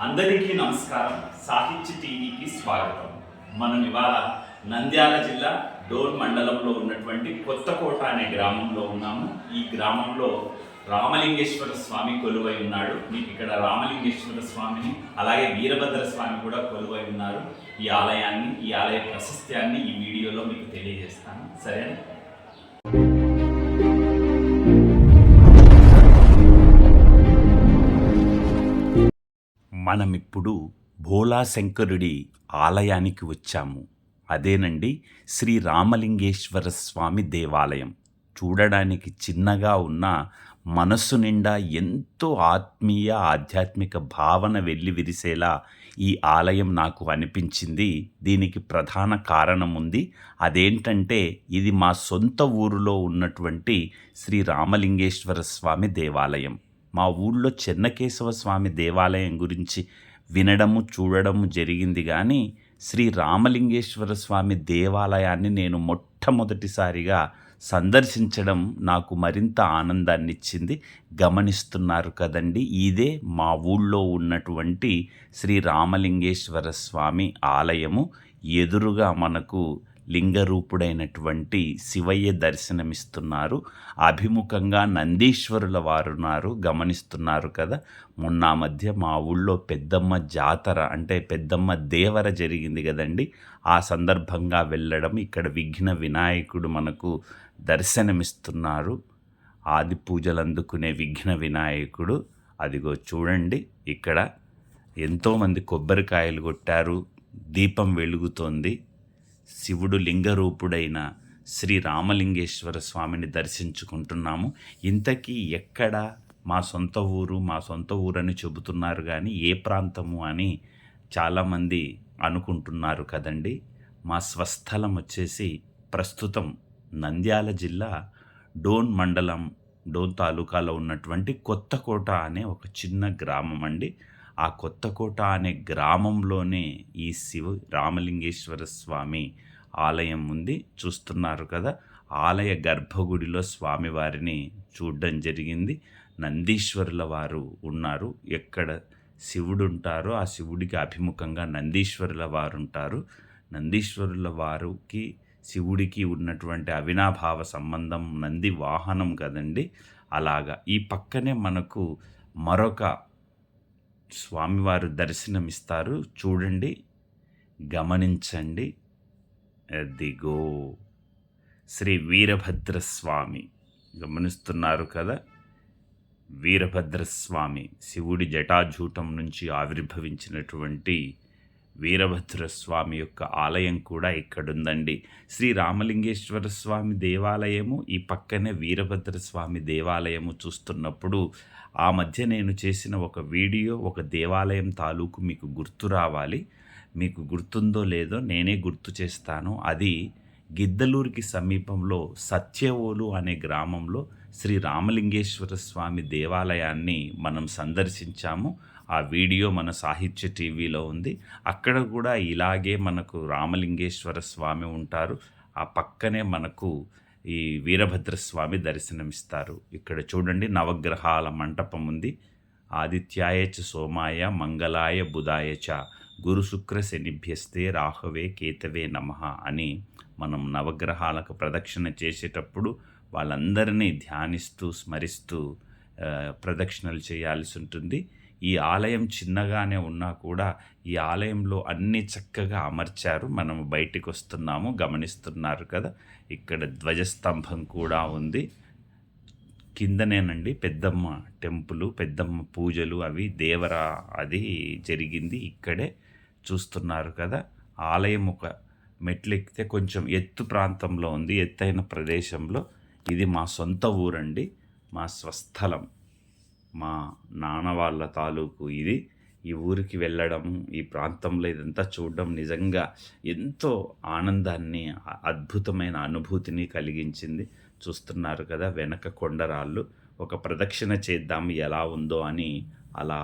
అందరికీ నమస్కారం. సాహిత్య టీవీకి స్వాగతం. మనం ఇవాళ నంద్యాల జిల్లా డోన్ మండలంలో ఉన్నటువంటి కొత్తకోట అనే గ్రామంలో ఉన్నాము. ఈ గ్రామంలో రామలింగేశ్వర స్వామి కొలువై ఉన్నాడు. మీకు ఇక్కడ రామలింగేశ్వర స్వామిని అలాగే వీరభద్ర స్వామి కూడా కొలువై ఉన్నారు. ఈ ఆలయాన్ని ఈ ఆలయ ప్రశస్త్యాన్ని ఈ వీడియోలో మీకు తెలియజేస్తాను. సరేనా? మనమిప్పుడు భోలాశంకరుడి ఆలయానికి వచ్చాము. అదేనండి శ్రీ రామలింగేశ్వర స్వామి దేవాలయం. చూడడానికి చిన్నగా ఉన్న మనస్సు నిండా ఎంతో ఆత్మీయ ఆధ్యాత్మిక భావన వెళ్ళి విరిసేలా ఈ ఆలయం నాకు అనిపించింది. దీనికి ప్రధాన కారణం ఉంది. అదేంటంటే ఇది మా సొంత ఊరిలో ఉన్నటువంటి శ్రీ రామలింగేశ్వర స్వామి దేవాలయం. మా ఊళ్ళో చెన్నకేశవ స్వామి దేవాలయం గురించి వినడము చూడడము జరిగింది కానీ శ్రీ రామలింగేశ్వర స్వామి దేవాలయాన్ని నేను మొట్టమొదటిసారిగా సందర్శించడం నాకు మరింత ఆనందాన్ని ఇచ్చింది గమనిస్తున్నారు కదండి ఇదే మా ఊళ్ళో ఉన్నటువంటి శ్రీ రామలింగేశ్వర స్వామి ఆలయము. ఎదురుగా మనకు లింగరూపుడైనటువంటి శివయ్య దర్శనమిస్తున్నారు. అభిముఖంగా నందీశ్వరుల వారున్నారు గమనిస్తున్నారు కదా. మొన్న మధ్య మా ఊళ్ళో పెద్దమ్మ జాతర అంటే పెద్దమ్మ దేవర జరిగింది కదండి. ఆ సందర్భంగా వెళ్ళడం ఇక్కడ విఘ్న వినాయకుడు మనకు దర్శనమిస్తున్నారు. ఆది పూజలు అందుకునే విఘ్న వినాయకుడు. అదిగో చూడండి ఇక్కడ ఎంతోమంది కొబ్బరికాయలు కొట్టారు. దీపం వెలుగుతోంది. శివుడు లింగరూపుడైన శ్రీ రామలింగేశ్వర స్వామిని దర్శించుకుంటున్నాము. ఇంతకీ ఎక్కడ మా సొంత ఊరు మా సొంత ఊరని చెబుతున్నారు కానీ ఏ ప్రాంతము అని చాలామంది అనుకుంటున్నారు కదండి. మా స్వస్థలం వచ్చేసి ప్రస్తుతం నంద్యాల జిల్లా డోన్ మండలం డోన్ తాలూకాలో ఉన్నటువంటి కొత్తకోట అనే ఒక చిన్న గ్రామం అండి. ఆ కొత్తకోట అనే గ్రామంలోనే ఈ శివ రామలింగేశ్వర స్వామి ఆలయం ఉంది. చూస్తున్నారు కదా ఆలయ గర్భగుడిలో స్వామివారిని చూడడం జరిగింది. నందీశ్వరుల వారు ఉన్నారు. ఎక్కడ శివుడు ఉంటారో ఆ శివుడికి అభిముఖంగా నందీశ్వరుల వారు ఉంటారు నందీశ్వరుల వారికి శివుడికి ఉన్నటువంటి అవినాభావ సంబంధం నంది వాహనం కదండి. అలాగా ఈ పక్కనే మనకు మరొక స్వామివారు దర్శనమిస్తారు. చూడండి గమనించండి. అదిగో శ్రీ వీరభద్ర స్వామి గమనిస్తున్నారు కదా? వీరభద్రస్వామి శివుడి జటాజూటం నుంచి ఆవిర్భవించినటువంటి వీరభద్ర స్వామి యొక్క ఆలయం కూడా ఇక్కడుందండి. శ్రీ రామలింగేశ్వర స్వామి దేవాలయము ఈ పక్కనే వీరభద్ర స్వామి దేవాలయము చూస్తున్నప్పుడు ఆ మధ్య నేను చేసిన ఒక వీడియో ఒక దేవాలయం తాలూకు మీకు గుర్తు రావాలి. మీకు గుర్తుందో లేదో నేనే గుర్తు చేస్తాను. అది గిద్దలూరుకి సమీపంలో సత్యవోలు అనే గ్రామంలో శ్రీ రామలింగేశ్వర స్వామి దేవాలయాన్ని మనం సందర్శించాము. ఆ వీడియో మన సాహిత్య టీవీలో ఉంది. అక్కడ కూడా ఇలాగే మనకు రామలింగేశ్వర స్వామి ఉంటారు. ఆ పక్కనే మనకు ఈ వీరభద్రస్వామి దర్శనమిస్తారు. ఇక్కడ చూడండి నవగ్రహాల మంటపం ఉంది. ఆదిత్యాయ చ సోమాయ మంగళాయ బుధాయ చ గురు శుక్ర శనిభ్యస్తే రాహవే కేతవే నమ అని మనం నవగ్రహాలకు ప్రదక్షిణ చేసేటప్పుడు వాళ్ళందరినీ ధ్యానిస్తూ స్మరిస్తూ ప్రదక్షిణలు చేయాల్సి ఉంటుంది. ఈ ఆలయం చిన్నగానే ఉన్నా కూడా ఈ ఆలయంలో అన్ని చక్కగా అమర్చారు. మనం బయటికి వస్తున్నాము గమనిస్తున్నారు కదా. ఇక్కడ ధ్వజస్తంభం కూడా ఉంది. కిందనేనండి పెద్దమ్మ టెంపుల్ పెద్దమ్మ పూజలు అవి. దేవర అది జరిగింది ఇక్కడే. చూస్తున్నారు కదా. ఆలయం ఒక మెట్లెక్కితే కొంచెం ఎత్తు ప్రాంతంలో ఉంది ఎత్తైన ప్రదేశంలో. ఇది మా సొంత ఊరండి మా స్వస్థలం. మా నాన్న వాళ్ళ తాలూకు ఇది. ఈ ఊరికి వెళ్ళడం ఈ ప్రాంతంలో ఇదంతా చూడడం నిజంగా ఎంతో ఆనందాన్ని అద్భుతమైన అనుభూతిని కలిగించింది. చూస్తున్నారు కదా వెనక కొండరాళ్ళు. ఒక ప్రదక్షిణ చేద్దాం ఎలా ఉందో అని అలా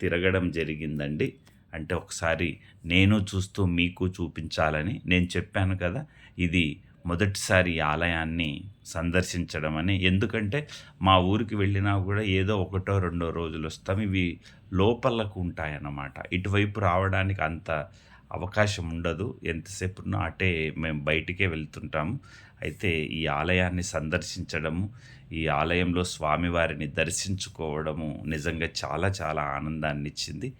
తిరగడం జరిగిందండి. అంటే ఒకసారి నేను చూస్తూ మీకు చూపించాలని నేను చెప్పాను కదా ఇది మొదటిసారి ఈ ఆలయాన్ని సందర్శించడం అని. ఎందుకంటే మా ఊరికి వెళ్ళినా కూడా ఏదో ఒకటో రెండో రోజులు వస్తాం. ఇవి లోపలకు ఉంటాయన్నమాట. ఇటువైపు రావడానికి అంత అవకాశం ఉండదు. ఎంతసేపు ఉన్నా అటే మేము బయటికే వెళ్తుంటాము. అయితే ఈ ఆలయాన్ని సందర్శించడము ఈ ఆలయంలో స్వామివారిని దర్శించుకోవడము నిజంగా చాలా చాలా ఆనందాన్ని ఇచ్చింది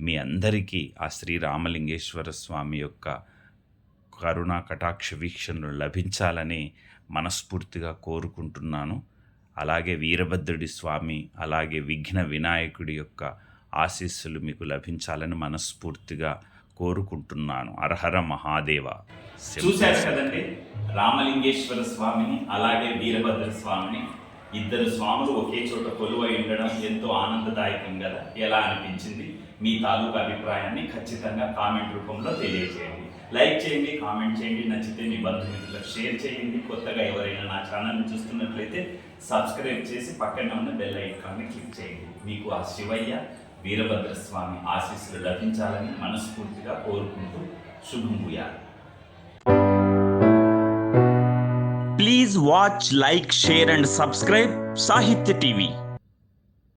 మీ అందరికీ ఆ శ్రీ రామలింగేశ్వర స్వామి యొక్క కరుణా కటాక్ష వీక్షణలు లభించాలని మనస్ఫూర్తిగా కోరుకుంటున్నాను. అలాగే వీరభద్రుడి స్వామి అలాగే విఘ్న వినాయకుడి యొక్క ఆశీస్సులు మీకు లభించాలని మనస్ఫూర్తిగా కోరుకుంటున్నాను. అర్హర మహాదేవ. చూశారు కదండి? రామలింగేశ్వర స్వామిని అలాగే వీరభద్ర స్వామిని. ఇద్దరు స్వాములు ఒకే చోట కొలువై ఉండడం ఎంతో ఆనందదాయకం కదా? ఎలా అనిపించింది? మీ తాలూకు అభిప్రాయాన్ని ఖచ్చితంగా కామెంట్ రూపంలో తెలియజేయండి. లైక్ చేయండి కామెంట్ చేయండి నచ్చితే మీ బంధుమిత్రులకు షేర్ చేయండి. కొత్తగా ఎవరైనా నా ఛానల్ని చూస్తున్నట్లయితే సబ్స్క్రైబ్ చేసి పక్కన ఉన్న బెల్ ఐకాన్ని క్లిక్ చేయండి. మీకు ఆ శివయ్య వీరభద్ర స్వామి ఆశీస్సులు లభించాలని మనస్ఫూర్తిగా కోరుకుంటూ శుభం భూయాలి. Please watch like share and subscribe Sahitya TV